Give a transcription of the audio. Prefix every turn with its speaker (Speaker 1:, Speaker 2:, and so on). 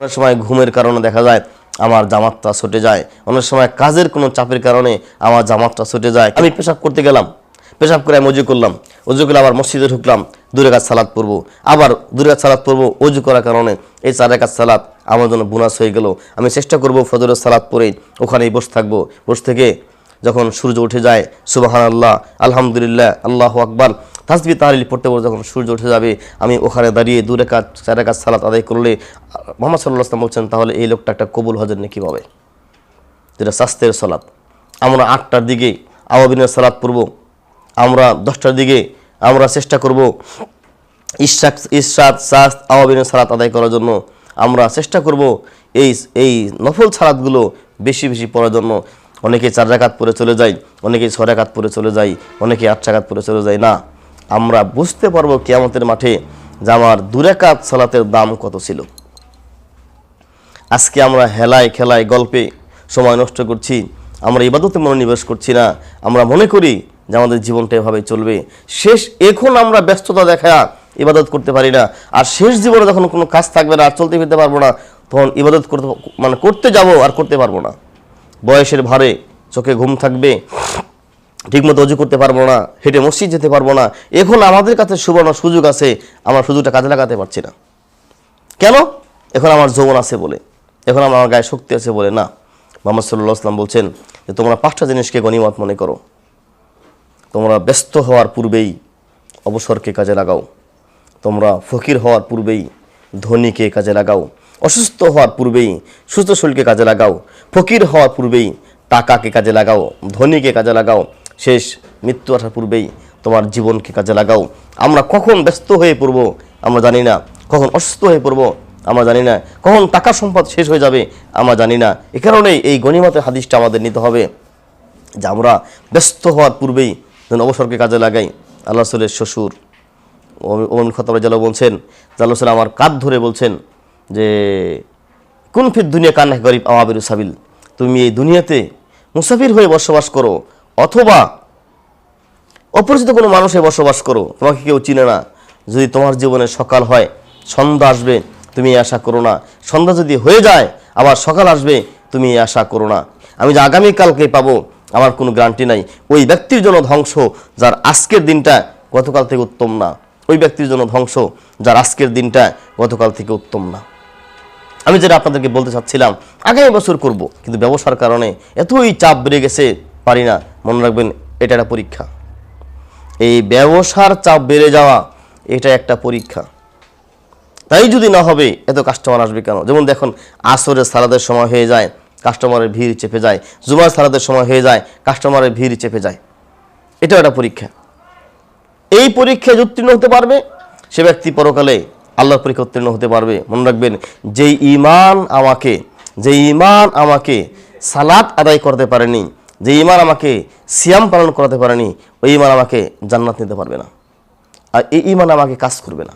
Speaker 1: অনেক সময় ঘুমের কারণে দেখা যায় আমার জামাতটা ছুটে যায়। অনেক সময় কাজের কোনো চাপের কারণে আমার জামাতটা ছুটে যায়। আমি পেশাব করতে গেলাম, পেশাব করে আমি করলাম। অজু করে আবার মসজিদে ঢুকলাম, দূরে কাজ সালাদ পড়ব। আবার দূরে কাজ সালাদ পড়ব, অজু করার কারণে এই চারে কাজ সালাদ আমার জন্য বোনাস হয়ে গেল। আমি চেষ্টা করব ফজরের সালাদ পরে ওখানেই বসে থাকব। বসে থেকে যখন সূর্য উঠে যায় সুবাহান আল্লাহ আলহামদুলিল্লাহ, আল্লাহ আকবর তাসবি তাহলিল পড়তে পড়তে যখন সূর্য উঠে যাবে, আমি ওখানে দাঁড়িয়ে দূরে কাজ চারে কাজ সালাত আদায় করলে, মোহাম্মদ সাল্লাহ আসলাম বলছেন, তাহলে এই লোকটা একটা কবুল হজের নাকি পাবে। যেটা স্বাস্থ্যের সালাত। আমরা আটটার দিকে আওয়াবিনের সালাত পড়ব, আমরা দশটার দিকে আমরা চেষ্টা করব ইশাক ইশাদ সাস আওয়াবিনের সালাত আদায় করার জন্য। আমরা চেষ্টা করব এই এই নফল সালাদগুলো বেশি বেশি পড়ার জন্য। অনেকে চার রাকাত পরে চলে যায়, অনেকে ছয় রাকাত পরে চলে যায়, অনেকে আট রাকাত পরে চলে যায়। না আমরা বুঝতে পারব কেয়ামতের মাঠে যে আমার দুরাকাত সালাতের দাম কত ছিল। আজকে আমরা হেলায় খেলায় গল্পে সময় নষ্ট করছি, আমরা ইবাদতে মনোনিবেশ করছি না, আমরা মনে করি যে আমাদের জীবনটা এভাবে চলবে। শেষ এখন আমরা ব্যস্ততা দেখা ইবাদত করতে পারি না, আর শেষ জীবনে যখন কোনো কাজ থাকবে না, আর চলতে ফিরতে পারব না, তখন ইবাদত করতে মানে করতে যাব আর করতে পারব না। বয়সের ভারে চোখে ঘুম থাকবে ঠিকমতো অজু করতে পারব না, হেঁটে মসজিদ যেতে পারব না, এখন আমাদের কাছে সুবর্ণ সুযোগ আছে, আমরা সুযোগটা কাজে লাগাতে পারছি না। কেন? এখন আমার যৌবন আছে বলে, এখন আমার গায়ে শক্তি আছে বলে না। মোহাম্মদ সাল্লাহ আসলাম বলছেন যে, তোমরা পাঁচটা জিনিসকে গণিমত মনে করো। তোমরা ব্যস্ত হওয়ার পূর্বেই অবসরকে কাজে লাগাও। তোমরা ফকির হওয়ার পূর্বেই ধনীকে কাজে লাগাও। অসুস্থ হওয়ার পূর্বেই সুস্থ শরীরকে কাজে লাগাও। ফকির হওয়ার পূর্বেই টাকাকে কাজে লাগাও। ধনীকে কাজে লাগাও। শেষ মৃত্যু আসার পূর্বেই তোমার জীবনকে কাজে লাগাও। আমরা কখন ব্যস্ত হয়ে পড়ব, আমরা জানি না। কখন অসুস্থ হয়ে পড়ব, আমরা জানি না। কখন টাকা সম্পদ শেষ হয়ে যাবে, আমরা জানি না। এ কারণেই এই গণিমতের হাদিসটা আমাদের নিতে হবে যে আমরা ব্যস্ত হওয়ার পূর্বেই যেন অবসরকে কাজে লাগাই। আল্লাহ রসুলের শ্বশুর ওমন খতাব জালো বলছেন জাল্লাহ সাল্লাম আমার কাঁধ ধরে বলছেন যে কোন ফির দুনিয়া কান্না গরিব আওয়াবির সাবিল। তুমি এই দুনিয়াতে মুসাফির হয়ে বসবাস করো। অথবা অপরিচিত কোনো মানুষে বসবাস করো, তোমাকে কেউ চিনে না। যদি তোমার জীবনে সকাল হয়, সন্ধ্যা আসবে, তুমি আশা করো না। সন্ধ্যা যদি হয়ে যায়, আবার সকাল আসবে, তুমি আশা করো না। আমি যে আগামীকালকে পাবো, আমার কোনো গ্যারান্টি নাই। ওই ব্যক্তির জন্য ধ্বংস, যার আজকের দিনটা গতকাল থেকে উত্তম না। ওই ব্যক্তির জন্য ধ্বংস, যার আজকের দিনটা গতকাল থেকে উত্তম না। আমি যেটা আপনাদেরকে বলতে চাচ্ছিলাম, আগামী বছর করব, কিন্তু ব্যবসার কারণে এতই চাপ বেড়ে গেছে, পারি না। মনে রাখবেন এটা একটা পরীক্ষা। এই ব্যবসার চাপ বেড়ে যাওয়া, এটা একটা পরীক্ষা। তাই যদি না হবে, এত কাস্টমার আসবে কেন? যেমন দেখুন, আসরের সালাদের সময় হয়ে যায় কাস্টমারের ভিড় চেপে যায়, জুমার সালাদের সময় হয়ে যায় কাস্টমারের ভিড় চেপে যায়। এটাও একটা পরীক্ষা। এই পরীক্ষায় উত্তীর্ণ হতে পারবে, সে ব্যক্তি পরকালে আল্লাহর পরীক্ষা উত্তীর্ণ হতে পারবে। মনে রাখবেন যে ইমান আমাকে যে ইমান আমাকে সালাত আদায় করতে পারেনি যে ইমান আমাকে সিয়াম পালন করাতে পারেনি, ওই ইমান আমাকে জান্নাত নিতে পারবে না। আর এই ইমান আমাকে কাজ করবে না।